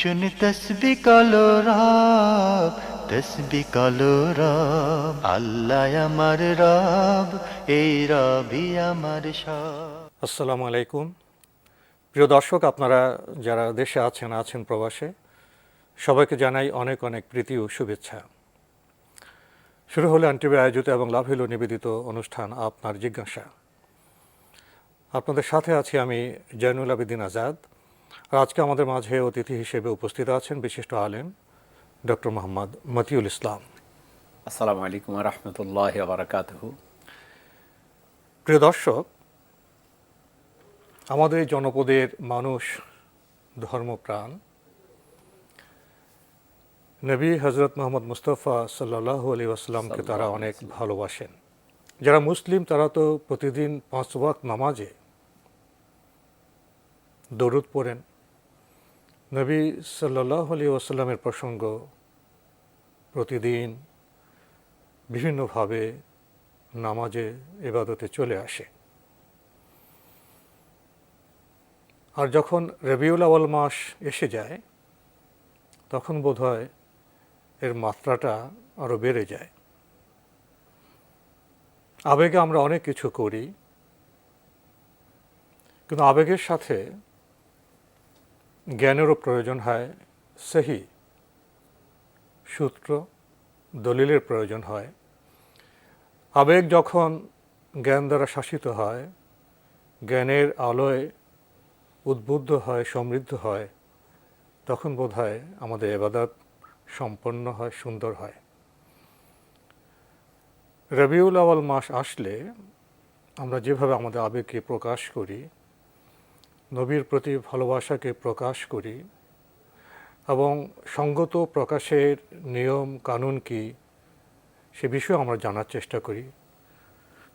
শুনি তসবি কলো রব তসবি কলো রব আল্লাহ আমার রব এই রবি আমার সব আসসালামু আলাইকুম প্রিয় দর্শক আপনারা যারা দেশে আছেন আছেন প্রবাসে, সবাইকে জানাই অনেক অনেক প্রীতি ও শুভেচ্ছা। শুরু হলো আন্টিভি আয়োজিত এবং লাভ হইল নিবেদিত অনুষ্ঠান আপনার জিজ্ঞাসা। আপনাদের সাথে আছি আমি জয়নুল আবেদিন আজাদ। আর আজকে আমাদের মাঝে অতিথি হিসেবে উপস্থিত আছেন বিশিষ্ট আলেম ডক্টর মোহাম্মদ মতিউল ইসলাম। আসসালামু আলাইকুম রহমতুল্লাহ বারকাতহু। প্রিয় দর্শক আমাদের জনপদের মানুষ ধর্মপ্রাণ নবী হজরত মোহাম্মদ মুস্তফা সাল্লাহ আলী আসলামকে তারা অনেক ভালোবাসেন। যারা মুসলিম তারা তো প্রতিদিন পাঁচ ওয়াক্ত নামাজে দরুদ পড়েন। নবী সাল্লাহ আলী আসাল্লামের প্রসঙ্গ প্রতিদিন বিভিন্নভাবে নামাজে এবাদতে চলে আসে। আর যখন রবিউল আওয়াল মাস এসে যায়, তখন বোধহয় এর মাত্রাটা আরও বেড়ে যায়। আবেগে আমরা অনেক কিছু করি, কিন্তু আবেগের সাথে জ্ঞানেরও প্রয়োজন হয়, সেহি সূত্র দলিলের প্রয়োজন হয়। আবেগ যখন জ্ঞান দ্বারা শাসিত হয়, জ্ঞানের আলোয় উদ্বুদ্ধ হয়, সমৃদ্ধ হয়, তখন বোধ হয় আমাদের এবাদত সম্পন্ন হয়, সুন্দর হয়। রবিউল আওয়াল মাস আসলে আমরা যেভাবে আমাদের আবেগকে প্রকাশ করি নবীর প্রতি ভালোবাসাকে প্রকাশ করি এবং সঙ্গত প্রকাশের নিয়ম কানুন কি সে বিষয়ে আমরা জানার চেষ্টা করি।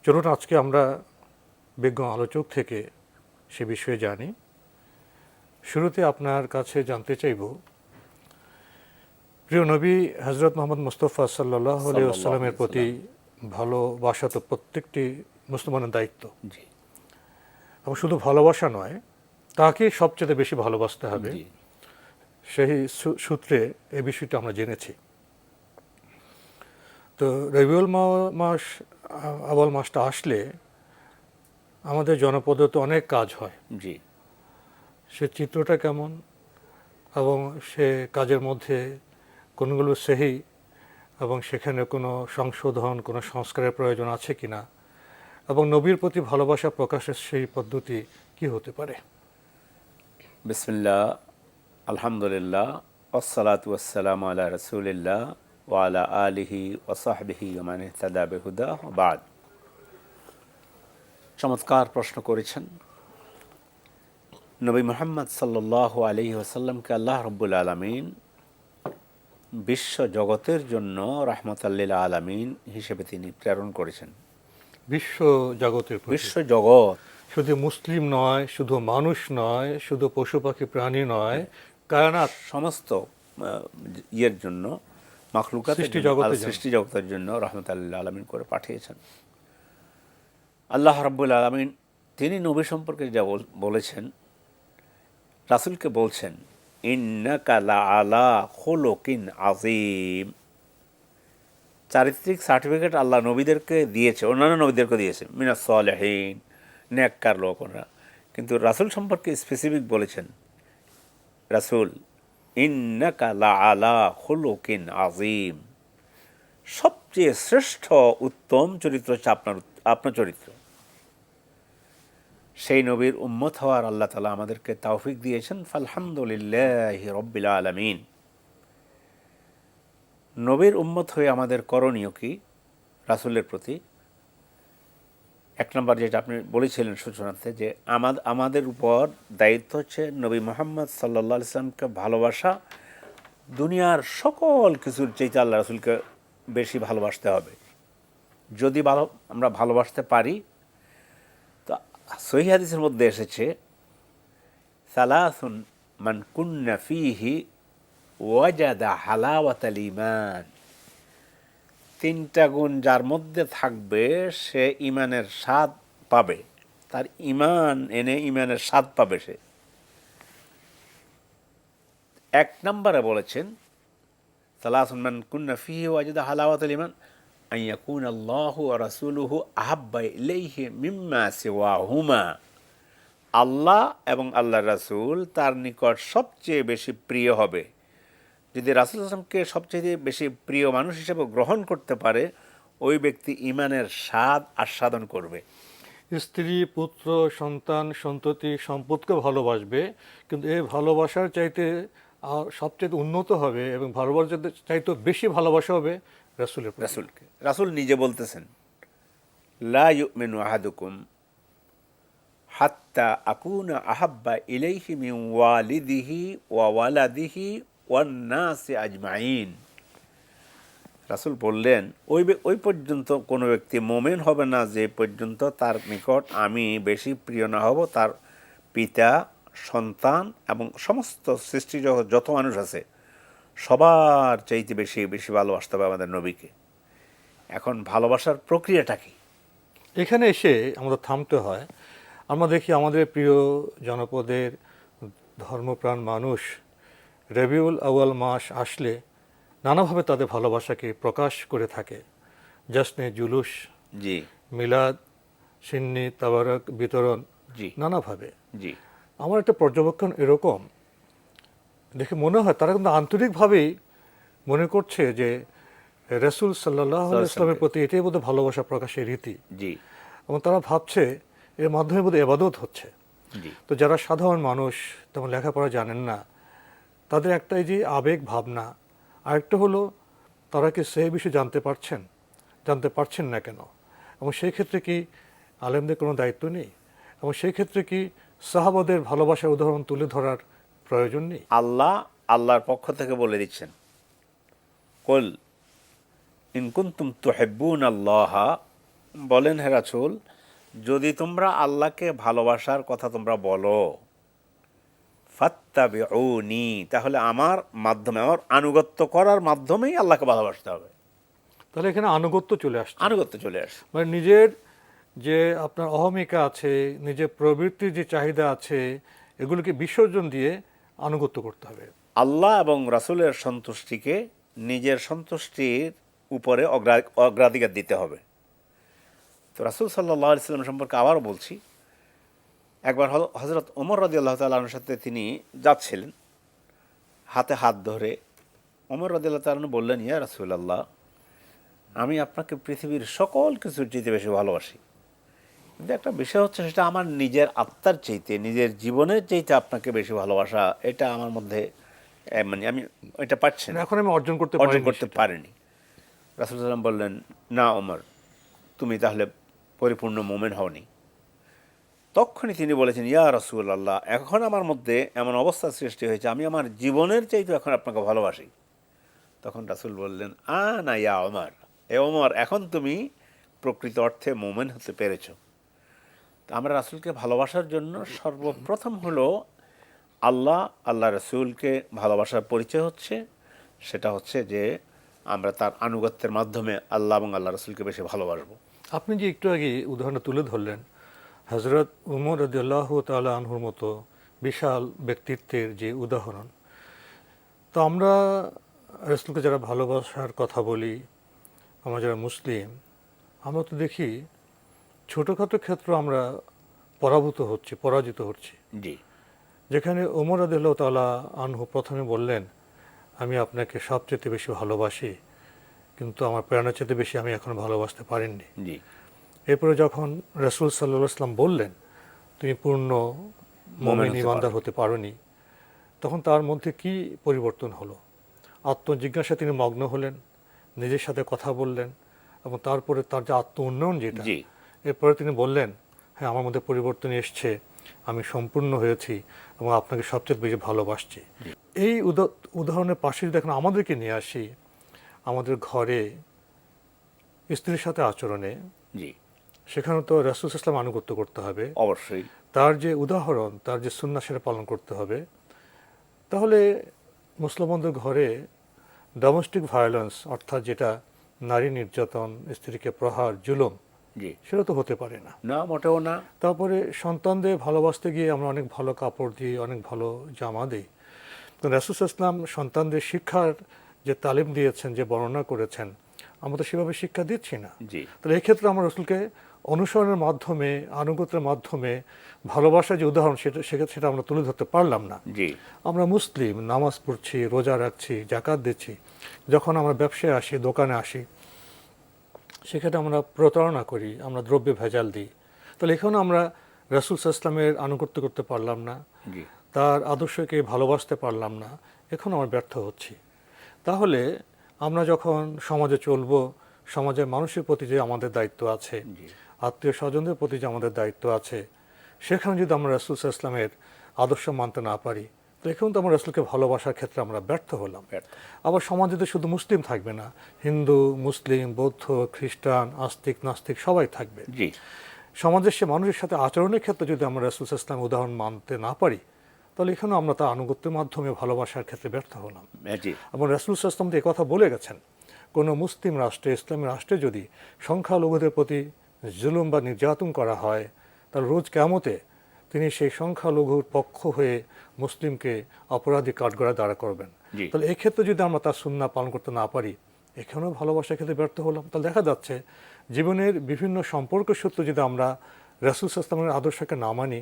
চলুন আজকে আমরা বিজ্ঞ আলোচক থেকে সে বিষয়ে জানি। শুরুতে আপনার কাছে জানতে চাইব প্রিয় নবী হজরত মোহাম্মদ মুস্তফা সাল্লাহ আলিয়াল্লামের প্রতি ভালোবাসা তো প্রত্যেকটি মুসলমানের দায়িত্ব। জি। এবং শুধু ভালোবাসা নয় তাকে সবচেয়ে বেশি ভালোবাসতে হবে। সেই সূত্রে এই বিষয়টা আমরা জেনেছি। তো রবিউল মাস আওয়াল মাসটা আসলে আমাদের জনপদে তো অনেক কাজ হয়। জি। সে চিত্রটা কেমন? এবং সে কাজের মধ্যে কোনগুলো সেহি? এবং সেখানে কোনো সংশোধন কোনো সংস্কারের প্রয়োজন আছে কিনা? এবং নবীর প্রতি ভালোবাসা প্রকাশের সেই পদ্ধতি কি হতে পারে? বিসমিল্লাহ আলহামদুলিল্লাহ আসসালাতু ওয়াসসালামু আলা রাসূলিল্লাহ ওয়া আলা আলিহি ওয়া সাহবিহি ওয়া মান বাদ। চমৎকার প্রশ্ন করেছেন। নবী মোহাম্মদ সাল্লাল্লাহু আলাইহি ওয়াসাল্লামকে আল্লাহ রব্বুল আলামিন বিশ্ব জগতের জন্য রাহমাতাল্লিল আলামিন হিসেবে তিনি প্রেরণ করেছেন। বিশ্ব জগতের বিশ্ব জগৎ। শুধু মুসলিম নয় শুধু মানুষ নয় শুধু পশু পাখি প্রাণী নয় কায়নাত সমস্ত ইয়ের জন্য মাখলুকাতের সৃষ্টি জগতের জন্য। সৃষ্টি জগতের জন্য রহমতাল্লাহ আলমিন করে পাঠিয়েছেন। আল্লাহ রাব্বুল আলমিন তিনি নবী সম্পর্কে যা বল- বলেছেন রাসুলকে বলছেন আলা আজিম চারিত্রিক সার্টিফিকেট আল্লাহ নবীদেরকে দিয়েছে অন্যান্য নবীদেরকে দিয়েছে মিনাস সালেহীন। নেককার লোক ওনারা কিন্তু রাসুল সম্পর্কে স্পেসিফিক বলেছেন, রাসুল, ইন্নাকা আলা খুলুকিন আজিম সবচেয়ে শ্রেষ্ঠ উত্তম চরিত্র হচ্ছে আপনার আপনার চরিত্র। সেই নবীর উম্মত হওয়ার আল্লাহ তালা আমাদেরকে তাওফিক দিয়েছেন, ফালহামদুলিল্লাহ রব্বিল আলমিন। নবীর উম্মত হয়ে আমাদের করণীয় কি? রাসুলের প্রতি এক নম্বর যেটা আপনি বলেছিলেন সূচনাতে যে আমাদ- আমাদের উপর দায়িত্ব হচ্ছে নবী মোহাম্মদ সাল্লা ইসলামকে ভালোবাসা। দুনিয়ার সকল কিছুর চেয়ে আল্লাহ রাসুলকে বেশি ভালোবাসতে হবে। যদি ভালো, আমরা ভালোবাসতে পারি, তো সহি হাদিসের মধ্যে এসেছে, সালাসুন মান কুন্না ফিহি ওয়াজাদা হালাওয়াতাল ইমান তিনটা গুণ যার মধ্যে থাকবে, সে ইমানের স্বাদ পাবে। তার ইমান এনে ইমানের স্বাদ পাবে সে। এক নম্বরে বলেছেন, সালাসুন মান কুন্না ফিহি ওয়াজাদা হালাওয়াতাল ইমান আন ইয়াকুন আল্লাহু রাসূলুহু আহাব্বা ইলাইহি মিম্মা সিওয়াহুমা। আল্লাহ এবং আল্লাহ রাসূল তার নিকট সবচেয়ে বেশি প্রিয় হবে। যদি রাসূল আসলামকে সবচেয়ে বেশি প্রিয় মানুষ হিসেবে গ্রহণ করতে পারে ওই ব্যক্তি ইমানের স্বাদ আস্বাদন করবে স্ত্রী পুত্র সন্তান সন্ততি সম্পদকে ভালোবাসবে কিন্তু এই ভালোবাসার চাইতে আর সবচেয়ে উন্নত হবে এবং ভালোবাসার চাইতে বেশি ভালোবাসা হবে রাসুলের। রাসূলকে রাসূল নিজে বলতেছেন লা ইউমিনু আহাদুকুম হাত্তা আকুনা আহাব্বা ইলাইহি মিন ওয়ালিদিহি ওয়া ওয়ালাদিহি ওয়ান নাসি আজমাইন। রাসুল বললেন, ওই ওই পর্যন্ত কোনো ব্যক্তি মোমেন হবে না যে পর্যন্ত তার নিকট আমি বেশি প্রিয় না হব। তার পিতা, সন্তান এবং সমস্ত সৃষ্টি যত মানুষ আছে, সবার চাইতে বেশি বেশি ভালোবাসতে হবে আমাদের নবীকে। এখন ভালোবাসার প্রক্রিয়াটা কি? এখানে এসে আমাদের থামতে হয়। আমরা দেখি আমাদের প্রিয় জনপদের ধর্মপ্রাণ মানুষ রবিউল আউয়াল মাস আসলে নানাভাবে তাদের ভালোবাসাকে প্রকাশ করে থাকে। জাসনে জুলুস জি। মিলাদ সিন্নি তাবারক বিতরণ জি। নানাভাবে। জি। আমার একটা পর্যবেক্ষণ এরকম। দেখে মনে হয় তারা কিন্তু আন্তরিকভাবেই মনে করছে যে রসুল সাল্লাহ ইসলামের প্রতি এটাই বোধহয় ভালোবাসা প্রকাশের রীতি। জি। এবং তারা ভাবছে এর মাধ্যমে বোধহয় এবাদত হচ্ছে। তো যারা সাধারণ মানুষ তেমন লেখাপড়া জানেন না তাদের একটাই যে আবেগ ভাবনা, আরেকটা হলো তারা কি সেই বিষয়ে জানতে পারছেন জানতে পারছেন না কেন? এবং সেই ক্ষেত্রে কি আলেমদের কোনো দায়িত্ব নেই? এবং সেই ক্ষেত্রে কি সাহাবাদের ভালোবাসার উদাহরণ তুলে ধরার প্রয়োজন নেই? আল্লাহ আল্লাহর পক্ষ থেকে বলে দিচ্ছেন, কল ইনকুন্তুম তুহেব্বুন আল্লাহ। বলেন হে রাসূল, যদি তোমরা আল্লাহকে ভালোবাসার কথা তোমরা বলো ফাত্তাবিউনি তাহলে আমার মাধ্যমে আমার আনুগত্য করার মাধ্যমেই আল্লাহকে ভালোবাসতে হবে। তাহলে এখানে আনুগত্য চলে আসছে। আনুগত্য চলে আসে মানে নিজের যে আপনার অহমিকা আছে নিজের প্রবৃত্তির যে চাহিদা আছে এগুলোকে বিসর্জন দিয়ে আনুগত্য করতে হবে। আল্লাহ এবং রাসূলের সন্তুষ্টিকে নিজের সন্তুষ্টির উপরে অগ্রা- অগ্রাধিকার দিতে হবে। তো রাসুল সাল্লাহ সাল্লাম সম্পর্কে আবারও বলছি একবার হজরত ওমর রদি আল্লাহ তালনের সাথে তিনি যাচ্ছিলেন হাতে হাত ধরে। ওমর রদি আল্লাহ তালন বললেন ইয়া রাসুল আল্লাহ আমি আপনাকে পৃথিবীর সকল কিছুর চাইতে বেশি ভালোবাসি। কিন্তু একটা বিষয় হচ্ছে সেটা আমার নিজের আত্মার চাইতে নিজের জীবনের চাইতে আপনাকে বেশি ভালোবাসা এটা আমার মধ্যে মানে আমি এটা পাচ্ছি না। এখন আমি অর্জন করতে অর্জন করতে পারিনি। রাসুল সাল্লাম বললেন না ওমর তুমি তাহলে পরিপূর্ণ মোমেন হওনি। তখনই তিনি বলেছেন, ইয়া রসুল আল্লাহ এখন আমার মধ্যে এমন অবস্থা সৃষ্টি হয়েছে, আমি আমার জীবনের চাইতে এখন আপনাকে ভালোবাসি। তখন রাসুল বললেন আ না ইয়া ওমর, এ ওমর, এখন তুমি প্রকৃত অর্থে মোমেন হতে পেরেছ। আমরা রাসুলকে ভালোবাসার জন্য সর্বপ্রথম হলো আল্লাহ আল্লাহ রসুলকে ভালোবাসার পরিচয় হচ্ছে, সেটা হচ্ছে যে আমরা তার আনুগত্যের মাধ্যমে আল্লাহ এবং আল্লাহ রসুলকে বেশি ভালোবাসবো। আপনি যে একটু আগে উদাহরণ তুলে ধরলেন হজরত উমর রদিয়াল্লাহ তালা আনহুর মতো বিশাল ব্যক্তিত্বের যে উদাহরণ। তো আমরা রসুলকে যারা ভালোবাসার কথা বলি আমরা যারা মুসলিম আমরা তো দেখি ছোটোখাটো ক্ষেত্র আমরা পরাভূত হচ্ছি পরাজিত হচ্ছি। জি। যেখানে ওমর আদিল্লাহ তালা আনহু প্রথমে বললেন আমি আপনাকে সবচেয়ে বেশি ভালোবাসি কিন্তু আমার প্রেরণার চেয়ে বেশি আমি এখন ভালোবাসতে পারিনি। জি। এরপরে যখন রসুল সাল্লাহ ইসলাম বললেন তুমি পূর্ণ মোমেন ইমানদার হতে পারোনি তখন তার মধ্যে কি পরিবর্তন হলো? আত্মজিজ্ঞাসা তিনি মগ্ন হলেন নিজের সাথে কথা বললেন এবং তারপরে তার যে আত্ম উন্নয়ন যেটা এরপরে তিনি বললেন হ্যাঁ আমার মধ্যে পরিবর্তন এসছে আমি সম্পূর্ণ হয়েছি এবং আপনাকে সবচেয়ে বেশি ভালোবাসছি। এই উদা- উদাহরণের পাশে যদি এখন আমাদেরকে নিয়ে আসি আমাদের ঘরে স্ত্রীর সাথে আচরণে জি। সেখানে তো রাসুল ইসলাম আনুগত্য করতে হবে। অবশ্যই। তার যে উদাহরণ তার যে সুন্না সেটা পালন করতে হবে। তাহলে মুসলমানদের ঘরে ডোমেস্টিক ভায়োলেন্স অর্থাৎ যেটা নারী নির্যাতন স্ত্রীকে প্রহার জুলুম জি। সেটা তো হতে পারে না। না মোটেও না। তারপরে সন্তানদের ভালোবাসতে গিয়ে আমরা অনেক ভালো কাপড় দিই অনেক ভালো জামা দিই। তো রাসুস ইসলাম সন্তানদের শিক্ষার যে তালিম দিয়েছেন যে বর্ণনা করেছেন আমরা তো সেভাবে শিক্ষা দিচ্ছি না। তাহলে এক্ষেত্রে আমরা রসুলকে অনুসরণের মাধ্যমে আনুগত্যের মাধ্যমে ভালোবাসার যে উদাহরণ সেটা সেক্ষেত্রে সেটা আমরা তুলে ধরতে পারলাম না। আমরা মুসলিম নামাজ পড়ছি রোজা রাখছি জাকাত দিচ্ছি। যখন আমরা ব্যবসায় আসি দোকানে আসি সেখানে আমরা প্রতারণা করি আমরা দ্রব্যে ভেজাল দিই। তাহলে এখানেও আমরা রসুল ইসলামের আনুগত্য করতে পারলাম না। তার আদর্শকে ভালোবাসতে পারলাম না। এখন আমরা ব্যর্থ হচ্ছি। তাহলে আমরা যখন সমাজে চলব সমাজের মানুষের প্রতি যে আমাদের দায়িত্ব আছে আত্মীয় স্বজনদের প্রতি যে আমাদের দায়িত্ব আছে সেখানে যদি আমরা রসুল ইসলামের আদর্শ মানতে না পারি তো এখন তো আমরা রাসুলকে ভালোবাসার ক্ষেত্রে আমরা ব্যর্থ হলাম। আবার সমাজে তো শুধু মুসলিম থাকবে না হিন্দু মুসলিম বৌদ্ধ খ্রিস্টান আস্তিক নাস্তিক সবাই থাকবে। জি। সমাজের সে মানুষের সাথে আচরণের ক্ষেত্রে যদি আমরা রাসুল ইসলাম উদাহরণ মানতে না পারি তাহলে এখানেও আমরা তার আনুগত্যের মাধ্যমে ভালোবাসার ক্ষেত্রে ব্যর্থ হলাম। হ্যাঁ, এবং রাসুল ইসলাম তো কথা বলে গেছেন কোনো মুসলিম রাষ্ট্রে ইসলামী রাষ্ট্রে যদি সংখ্যালঘুদের প্রতি জুলুম বা নির্যাতন করা হয় তাহলে রোজ কেমতে তিনি সেই সংখ্যালঘুর পক্ষ হয়ে মুসলিমকে অপরাধী কাঠগড়া দাঁড়া করবেন। তাহলে এক্ষেত্রে যদি আমরা তার সুন্না পালন করতে না পারি এখানেও ভালোবাসার ক্ষেত্রে ব্যর্থ হলাম। তাহলে দেখা যাচ্ছে জীবনের বিভিন্ন সম্পর্ক সূত্রে যদি আমরা রাসুল ইসলামের আদর্শকে না মানি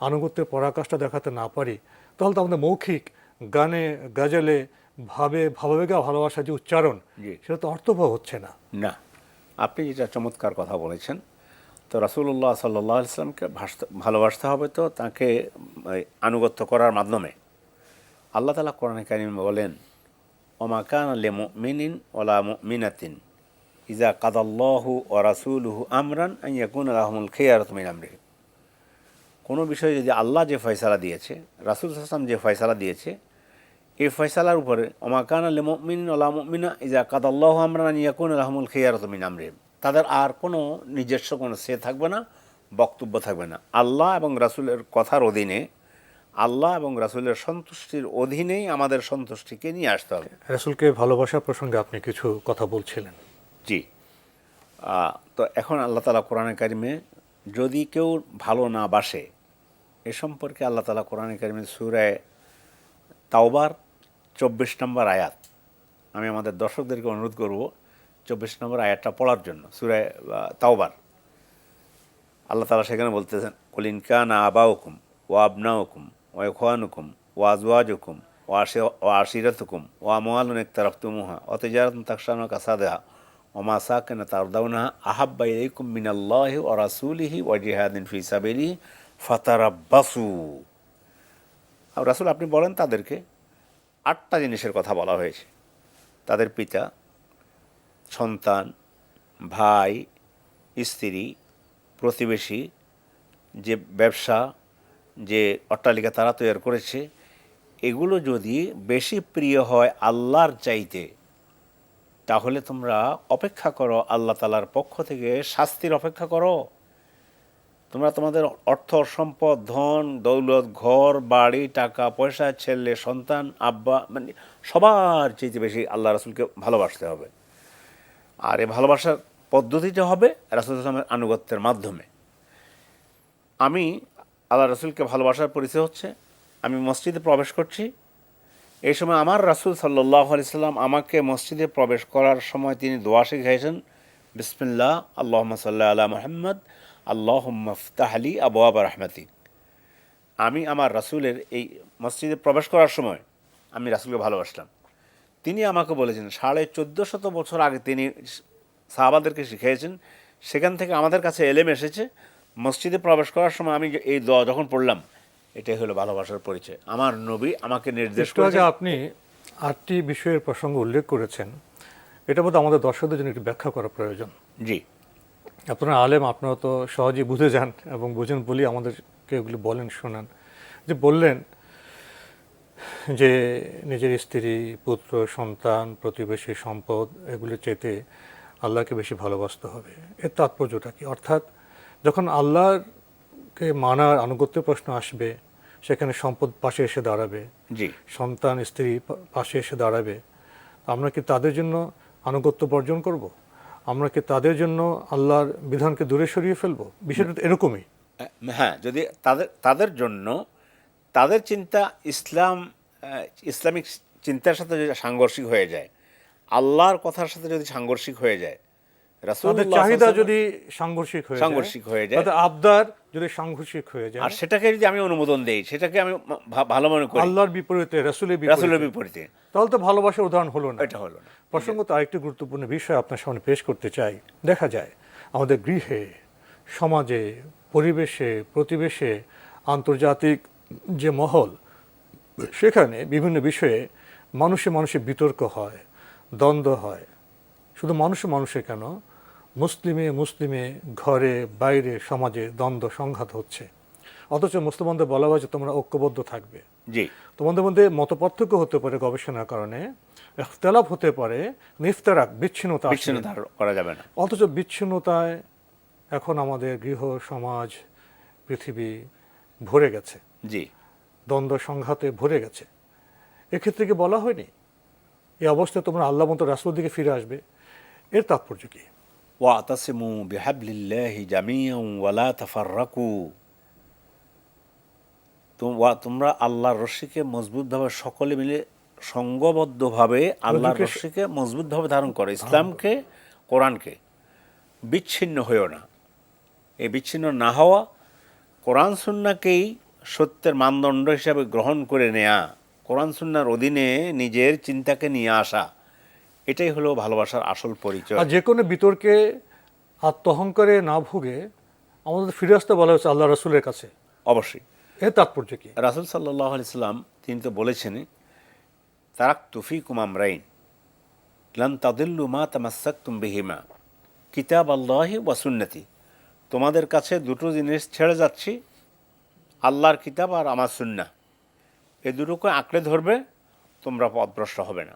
আনুগত্যের পরাকাষ্ঠা দেখাতে না পারি তাহলে তো আমাদের মৌখিক গানে গাজালে ভাবে ভাবাবেগা ভালোবাসা যে উচ্চারণ। সেটা তো অর্থবহ হচ্ছে না। না। আপনি যেটা চমৎকার কথা বলেছেন তো রাসুল্লাহ সাল্লাহ ইসলামকে ভালোবাসতে হবে তো তাকে আনুগত্য করার মাধ্যমে। আল্লাহ তালা কোরআন কারিম বলেন ওমাকান আলে মিনিন ওলা মিনাতিন ইজা কাদাল্লাহু ও রাসুলহু আমরান আইয়াকুন আলহামুল খেয়ারত মিন আমরি কোনো বিষয়ে যদি আল্লাহ যে ফয়সালা দিয়েছে রাসুল হাসান যে ফয়সালা দিয়েছে এই ফয়সালার উপরে ওমাকান আলে মিন ওলা মিনা ইজা কাদাল্লাহু আমরান ইয়াকুন আলহামুল খেয়ারত মিন আমরি তাদের আর কোনো নিজস্ব কোনো সে থাকবে না বক্তব্য থাকবে না। আল্লাহ এবং রাসুলের কথার অধীনে আল্লাহ এবং রাসুলের সন্তুষ্টির অধীনেই আমাদের সন্তুষ্টিকে নিয়ে আসতে হবে। রাসুলকে ভালোবাসার প্রসঙ্গে আপনি কিছু কথা বলছিলেন। জি। তো এখন আল্লাহ তালা কোরআনে কারিমে যদি কেউ ভালো না বাসে এ সম্পর্কে আল্লাহ তালা কোরআনে কারিমে সুরায় তাওবার চব্বিশ নম্বর আয়াত। আমি আমাদের দর্শকদেরকে অনুরোধ করব চব্বিশ নম্বর আয়াতটা পড়ার জন্য সুরায় তাওবার। আল্লাহ তালা সেখানে বলতেছেন কলিন কানা আবা হুকুম ও আবনা হুকুম ও খোয়ান হুকুম ও আজওয়াজ হুকুম ও আশি ও আশিরত হুকুম ও আমালুন এক তারফতুমুহা ও তেজারত তাকসানো কাসাদেহা ও মা সাকেন তারদাউনাহা আহাব্বা ইলাইকুম মিনাল্লাহি ও রাসূলিহি ওয়া জিহাদিন ফি সাবিলিহি ফাতারাব্বাসু। রাসূল আপনি বলেন তাদেরকে আটটা জিনিসের কথা বলা হয়েছে। তাদের পিতা, সন্তান, ভাই, স্ত্রী, প্রতিবেশী, যে ব্যবসা, যে অট্টালিকা তারা তৈরি করেছে, এগুলো যদি বেশি প্রিয় হয় আল্লাহর চাইতে, তাহলে তোমরা অপেক্ষা করো আল্লাহ তালার পক্ষ থেকে শাস্তির অপেক্ষা করো। তোমরা তোমাদের অর্থ, সম্পদ, ধন, দৌলত, ঘর, বাড়ি, টাকা, পয়সা, ছেলে, সন্তান, আব্বা মানে সবার চাইতে বেশি আল্লাহ রাসুলকে ভালোবাসতে হবে। আর এই ভালোবাসার পদ্ধতিটা হবে রাসুল ইসলামের আনুগত্যের মাধ্যমে। আমি আল্লাহ রসুলকে ভালোবাসার পরিচয় হচ্ছে, আমি মসজিদে প্রবেশ করছি। এই সময় আমার রাসুল সাল্লাহ আলিয়াল্লাম আমাকে মসজিদে প্রবেশ করার সময় তিনি দোয়া শিখাইছেন, বিসমিল্লাহ আল্লাহ সাল্লাহ আলা মোহাম্মদ। আল্লাহ মফতাহলি আবু আবা রহমতি আমি আমার রাসুলের এই মসজিদে প্রবেশ করার সময় আমি রাসুলকে ভালোবাসলাম। তিনি আমাকে বলেছেন সাড়ে চোদ্দ শত বছর আগে তিনি সাহাবাদেরকে শিখিয়েছেন সেখান থেকে আমাদের কাছে এলেম এসেছে মসজিদে প্রবেশ করার সময় আমি এই দোয়া যখন পড়লাম এটাই হলো ভালোবাসার পরিচয়। আমার নবী আমাকে নির্দেশ আগে আপনি আটটি বিষয়ের প্রসঙ্গ উল্লেখ করেছেন। এটা বোধ আমাদের দর্শকদের জন্য একটু ব্যাখ্যা করা প্রয়োজন। জি। আপনারা আলেম আপনারা তো সহজেই বুঝে যান এবং বুঝেন বলেই আমাদেরকে এগুলি বলেন শোনান। যে বললেন যে নিজের স্ত্রী পুত্র সন্তান প্রতিবেশী সম্পদ এগুলো চেতে আল্লাহকে বেশি ভালোবাসতে হবে। এর তাৎপর্যটা কি? অর্থাৎ যখন আল্লাহকে মানার আনুগত্যের প্রশ্ন আসবে সেখানে সম্পদ পাশে এসে দাঁড়াবে জি। সন্তান স্ত্রী পাশে এসে দাঁড়াবে আমরা কি তাদের জন্য আনুগত্য বর্জন করব? আমরা কি তাদের জন্য আল্লাহর বিধানকে দূরে সরিয়ে ফেলব? বিষয়টা এরকমই। হ্যাঁ যদি তাদের তাদের জন্য তাদের চিন্তা ইসলাম ইসলামিক চিন্তার সাথে যদি সাংঘর্ষিক হয়ে যায়, আল্লাহর কথার সাথে যদি সাংঘর্ষিক হয়ে যায় তাদের চাহিদা যদি সাংঘর্ষিক হয়ে সাংঘর্ষিক হয়ে যায়। তাদের আবদার যদি সাংঘর্ষিক হয়ে যায় আর সেটাকে যদি আমি অনুমোদন দেই সেটাকে আমি ভালো মনে করি। আল্লাহর বিপরীতে রাসূলের রাসূলের বিপরীতে বিপরীতে। তাহলে তো ভালোবাসার উদাহরণ হলো না। এটা হলো না। প্রসঙ্গত আরেকটি গুরুত্বপূর্ণ বিষয় আপনার সামনে পেশ করতে চাই। দেখা যায় আমাদের গৃহে সমাজে পরিবেশে প্রতিবেশে আন্তর্জাতিক যে মহল সেখানে বিভিন্ন বিষয়ে মানুষে মানুষে বিতর্ক হয় দ্বন্দ্ব হয়। শুধু মানুষে মানুষে কেন মুসলিমে মুসলিমে ঘরে বাইরে সমাজে দ্বন্দ্ব সংঘাত হচ্ছে। অথচ মুসলমানদের বলা হয়েছে তোমরা ঐক্যবদ্ধ থাকবে। জি। তোমাদের মধ্যে মতপার্থক্য হতে পারে গবেষণার কারণে ইখতলাফ হতে পারে নিফতারাক বিচ্ছিন্নতা আসবে। বিচ্ছিন্ন করা যাবে না। অথচ বিচ্ছিন্নতায় এখন আমাদের গৃহ সমাজ পৃথিবী ভরে গেছে। জি। দ্বন্দ্ব সংঘাতে ভরে গেছে। এক্ষেত্রে কি বলা হয়নি? এই অবস্থায় তোমরা আল্লাহ মতো রাসুল দিকে ফিরে আসবে। এর তাৎপর্য কি? ওয়াতাসিমু বিহাবলিল্লাহি জামিয়ান ওয়ালা তাফাররাকু তোমরা আল্লাহর রশ্মিকে মজবুতভাবে সকলে মিলে সঙ্গবদ্ধভাবে আল্লাহর রশ্মিকে মজবুতভাবে ধারণ করো ইসলামকে কোরআনকে। বিচ্ছিন্ন হয়েও না। এই বিচ্ছিন্ন না হওয়া কোরআন সুন্নাকেই সত্যের মানদণ্ড হিসাবে গ্রহণ করে নেয়া। কোরআন সুন্নার অধীনে নিজের চিন্তাকে নিয়ে আসা। এটাই হলো ভালোবাসার আসল পরিচয়। আর যে কোনো বিতর্কে আত্মহংকারে না ভুগে আমাদের ফিরে আসতে বলা হচ্ছে আল্লাহ রসুলের কাছে। অবশ্যই। এর তাৎপর্য কি? রাসুল সাল্লাহ সাল্লাম তিনি তো বলেছেন তারাক তুফি কুমামরাইন লান তাদিল্লু মা তামাসাক তুম বিহিমা কিতাব আল্লাহি ওয়াসুন্নতি তোমাদের কাছে দুটো জিনিস ছেড়ে যাচ্ছি আল্লাহর কিতাব আর আমার সুন্না এ দুটোকে আঁকড়ে ধরবে তোমরা পথভ্রষ্ট হবে না।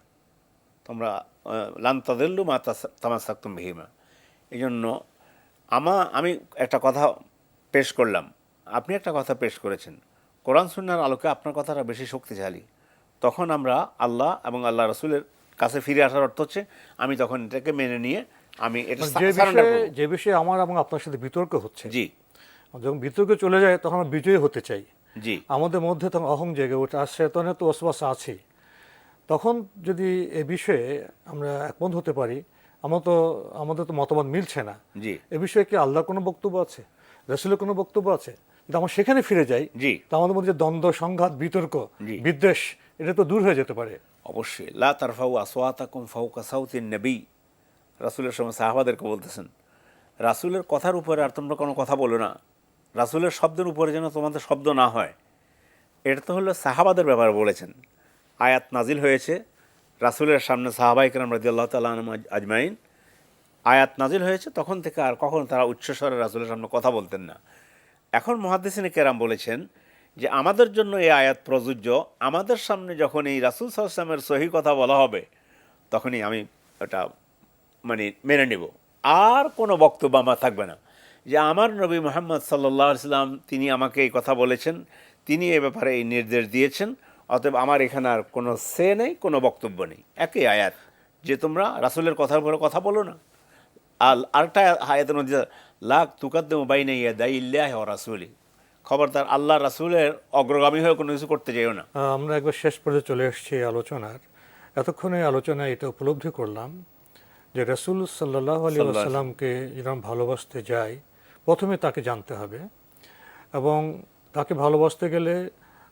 তোমরা আহ, লান মা তামাসাক তুম বিহিমা। এই জন্য আমা আমি একটা কথা পেশ করলাম। আপনি একটা কথা পেশ করেছেন। কোরআন সুন্নার আলোকে আপনার কথাটা বেশি শক্তিশালী। তখন আমরা আল্লাহ এবং আল্লাহ রসুলের কাছে ফিরে আসার অর্থ হচ্ছে আমি তখন এটাকে মেনে নিয়ে আমি এটা মানে যে বিষয়ে আমার এবং আপনার সাথে বিতর্ক হচ্ছে জি। যখন বিতর্ক চলে যায় তখন আমরা বিজয়ী হতে চাই। জি। আমাদের মধ্যে তখন অহং জেগে ওঠে। আর সেতনে তো অসবাস আছে। তখন যদি এ বিষয়ে আমরা একমত হতে পারি আমার তো আমাদের তো মতামত মিলছে না। জি। এ বিষয়ে কি আল্লাহর কোনো বক্তব্য আছে? রসুলের কোনো বক্তব্য আছে? যদি আমরা সেখানে ফিরে যাই। জি। তা আমাদের মধ্যে দ্বন্দ্ব সংঘাত বিতর্ক। বিদ্বেষ এটা তো দূর হয়ে যেতে পারে। অবশ্যই। লা তারফাউ আসওয়াতাকুম ফাউকা সাউতিন নবী। রাসূলের সময় সাহাবাদেরকে বলতেছেন রাসূলের কথার উপরে আর তোমরা কোনো কথা বলো না। রাসূলের শব্দের উপরে যেন তোমাদের শব্দ না হয়। এটা তো হলো সাহাবাদের ব্যাপারে বলেছেন। আয়াত নাজিল হয়েছে রাসূলের সামনে সাহাবাই কেরাম রাজি আল্লাহ তালা আজমাইন। আয়াত নাজিল হয়েছে, তখন থেকে আর কখন তারা উচ্চস্বরে রাসুলের সামনে কথা বলতেন না। এখন মহাদ্দেসিনী কেরাম বলেছেন যে, আমাদের জন্য এই আয়াত প্রযোজ্য। আমাদের সামনে যখন এই রাসুল সাল্লামের সহি কথা বলা হবে, তখনই আমি ওটা মানে মেনে নেব। আর কোনো বক্তব্য আমার থাকবে না যে, আমার নবী মোহাম্মদ সাল্লাহ সাল্লাম তিনি আমাকে এই কথা বলেছেন, তিনি এ ব্যাপারে এই নির্দেশ দিয়েছেন। অতএব আমার এখানে আর কোনো সে নেই কোনো বক্তব্য নেই। একই আয়াত যে তোমরা রাসুলের কথার উপরে কথা বলো না। আর আরেকটা আয়াতের মধ্যে লাখ তুকাদ্দম বাইনে ইয়া দাই ইল্লাহ রাসুলি। খবরদার আল্লাহ রাসুলের অগ্রগামী হয়ে কোনো কিছু করতে চাইও না। আমরা একবার শেষ পর্যায়ে চলে এসেছি আলোচনার। এতক্ষণে আলোচনায় এটা উপলব্ধি করলাম যে রসুল সাল্লাহ আলী আসাল্লামকে যেরকম ভালোবাসতে যাই প্রথমে তাকে জানতে হবে এবং তাকে ভালোবাসতে গেলে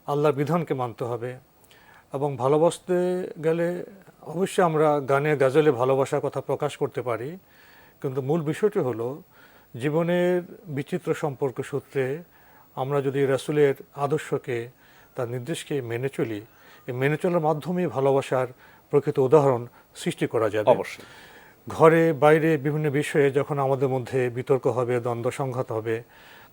আল্লাহর বিধানকে মানতে হবে। এবং ভালোবাসতে গেলে অবশ্যই আমরা গানে গাজলে ভালোবাসার কথা প্রকাশ করতে পারি। কিন্তু মূল বিষয়টি হলো জীবনের বিচিত্র সম্পর্ক সূত্রে আমরা যদি রাসূলের আদর্শকে তার নির্দেশকে মেনে চলি এই মেনে চলার মাধ্যমেই ভালোবাসার প্রকৃত উদাহরণ সৃষ্টি করা যাবে। অবশ্যই। ঘরে বাইরে বিভিন্ন বিষয়ে যখন আমাদের মধ্যে বিতর্ক হবে দ্বন্দ্ব সংঘাত হবে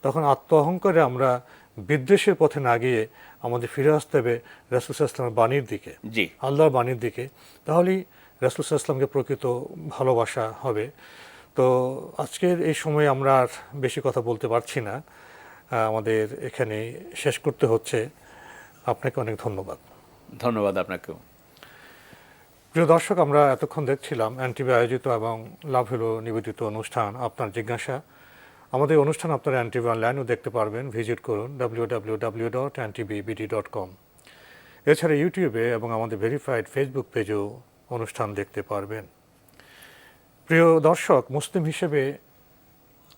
তখন আত্ম অহংকারে আমরা বিদ্বেষের পথে না গিয়ে আমাদের ফিরে আসতে হবে রাসুল ইসলামের বাণীর দিকে জি। আল্লাহর বাণীর দিকে। তাহলেই রাসুল ইসলামকে প্রকৃত ভালোবাসা হবে। তো আজকের এই সময়ে আমরা আর বেশি কথা বলতে পারছি না। আমাদের এখানে শেষ করতে হচ্ছে। আপনাকে অনেক ধন্যবাদ। ধন্যবাদ আপনাকেও। প্রিয় দর্শক আমরা এতক্ষণ দেখছিলাম এনটিভি আয়োজিত এবং লাভ হলো নিবেদিত অনুষ্ঠান আপনার জিজ্ঞাসা। আমাদের অনুষ্ঠান আপনারা এনটিভি অনলাইনেও দেখতে পারবেন। ভিজিট করুন W W W dot NTVBD dot com এছাড়া ইউটিউবে এবং আমাদের ভেরিফাইড ফেসবুক পেজেও অনুষ্ঠান দেখতে পারবেন। প্রিয় দর্শক, মুসলিম হিসেবে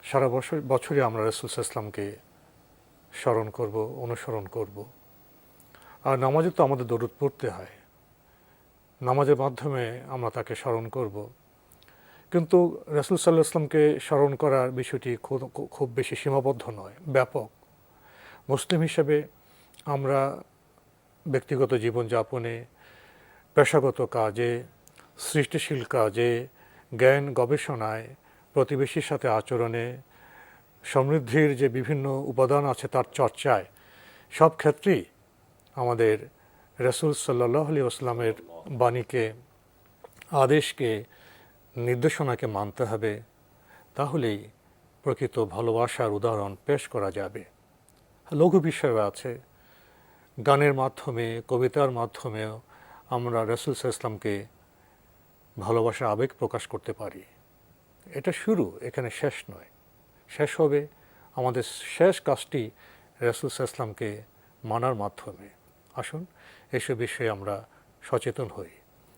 সারা বছর বছরই আমরা রসুল ইসলামকে স্মরণ করব, অনুসরণ করব। আর নামাজে তো আমাদের দরুদ পড়তে হয়। নামাজের মাধ্যমে আমরা তাকে স্মরণ করব। কিন্তু রাসুল সাল্লাহ স্মরণ করার বিষয়টি খুব- খুব বেশি সীমাবদ্ধ নয়, ব্যাপক। মুসলিম হিসেবে আমরা ব্যক্তিগত জীবনযাপনে, পেশাগত কাজে, সৃষ্টিশীল কাজে, জ্ঞান গবেষণায়, প্রতিবেশীর সাথে আচরণে, সমৃদ্ধির যে বিভিন্ন উপাদান আছে তার চর্চায়, সব ক্ষেত্রেই আমাদের রসুল সাল্লাহ আলি আসলামের বাণীকে, আদেশকে নির্দেশনাকে মানতে হবে, তাহলেই প্রকৃত ভালোবাসার উদাহরণ পেশ করা যাবে। লঘু বিষয় আছে। গানের মাধ্যমে, কবিতার মাধ্যমেও আমরা রসুল ইসলামকে ভালোবাসার আবেগ প্রকাশ করতে পারি। এটা শুরু, এখানে শেষ নয়। শেষ হবে আমাদের শেষ কাজটি রসুল ইসলামকে মানার মাধ্যমে। আসুন, এসব বিষয়ে আমরা সচেতন হই।